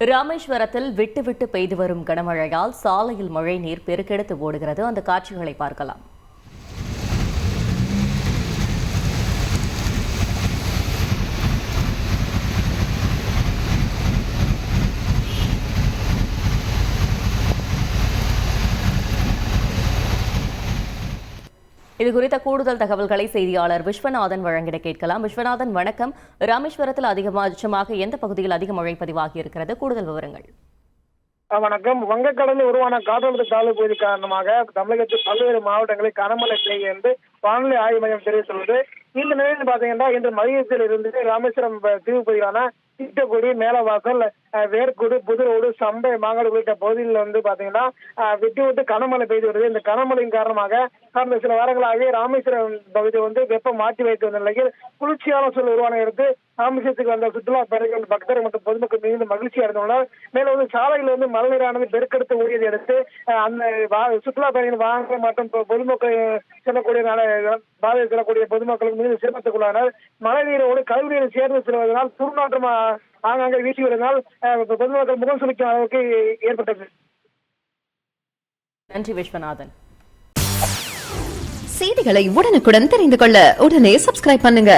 ராமேஸ்வரத்தில் விட்டு விட்டு பெய்து வரும் கனமழையால் சாலையில் மழை நீர் பெருக்கெடுத்து ஓடுகிறது. அந்த காட்சிகளை பார்க்கலாம். இது குறித்த கூடுதல் தகவல்களை செய்தியாளர் விஸ்வநாதன் வழங்கிட கேட்கலாம். விஸ்வநாதன் வணக்கம். ராமேஸ்வரத்தில் அதிகபட்சமாக எந்த பகுதியில் அதிக மழை பதிவாகி இருக்கிறது? கூடுதல் விவரங்கள். வணக்கம். வங்கக்கடலில் உருவான காற்றழுத்த தாழ்வு பகுதி காரணமாக தமிழகத்தில் பல்வேறு மாவட்டங்களில் கனமழை பெய்யும் என்று வானிலை ஆய்வு மையம் தெரிவித்துள்ளது. இந்த நிலையில் பாத்தீங்கன்னா இன்று மதியத்தில் இருந்து ராமேஸ்வரம் தீவு பகுதியான திட்டக்குடி மேலவாசல் அஹ், வேர்க்குடி புதுரோடு சம்பை மாங்காடு உள்ளிட்ட பகுதிகளில் வந்து பாத்தீங்கன்னா விட்டு விட்டு கனமழை பெய்து வருது. இந்த கனமழையின் காரணமாக கடந்த சில வாரங்களாகவே ராமேஸ்வரம் பகுதி வந்து வெப்பம் மாற்றி வைத்து வந்த நிலையில் குளிர்ச்சியான சூழல் உருவான எடுத்து ராமேஸ்வரத்துக்கு வந்த சுற்றுலா பயணிகள் பக்தர்கள் மற்றும் பொதுமக்கள் மிகுந்த மகிழ்ச்சி அடைந்துள்ளனர் மேலும் வந்து சாலையில் வந்து மழைநீரானது பெருக்கெடுத்து ஓடியதை அடுத்து அந்த சுற்றுலா பயணிகள் வாங்க மற்றும் பொதுமக்கள் செல்லக்கூடிய பாதையில் செல்லக்கூடிய பொதுமக்களுக்கு மிகுந்த சிரமத்துக்குள்ளானர் மழை நீரோடு கழிவு நீர் சேர்ந்து செல்வதனால் துர்நாற்றம் ஆங்காங்கே வீசி வருவதனால் அஹ், பொதுமக்கள் முகம் சுளிக்கும் அளவுக்கு ஏற்பட்டது. நன்றி விஸ்வநாதன். செய்திகளை உடனுக்குடன் தெரிந்து கொள்ள உடனே சப்ஸ்கிரைப் பண்ணுங்க.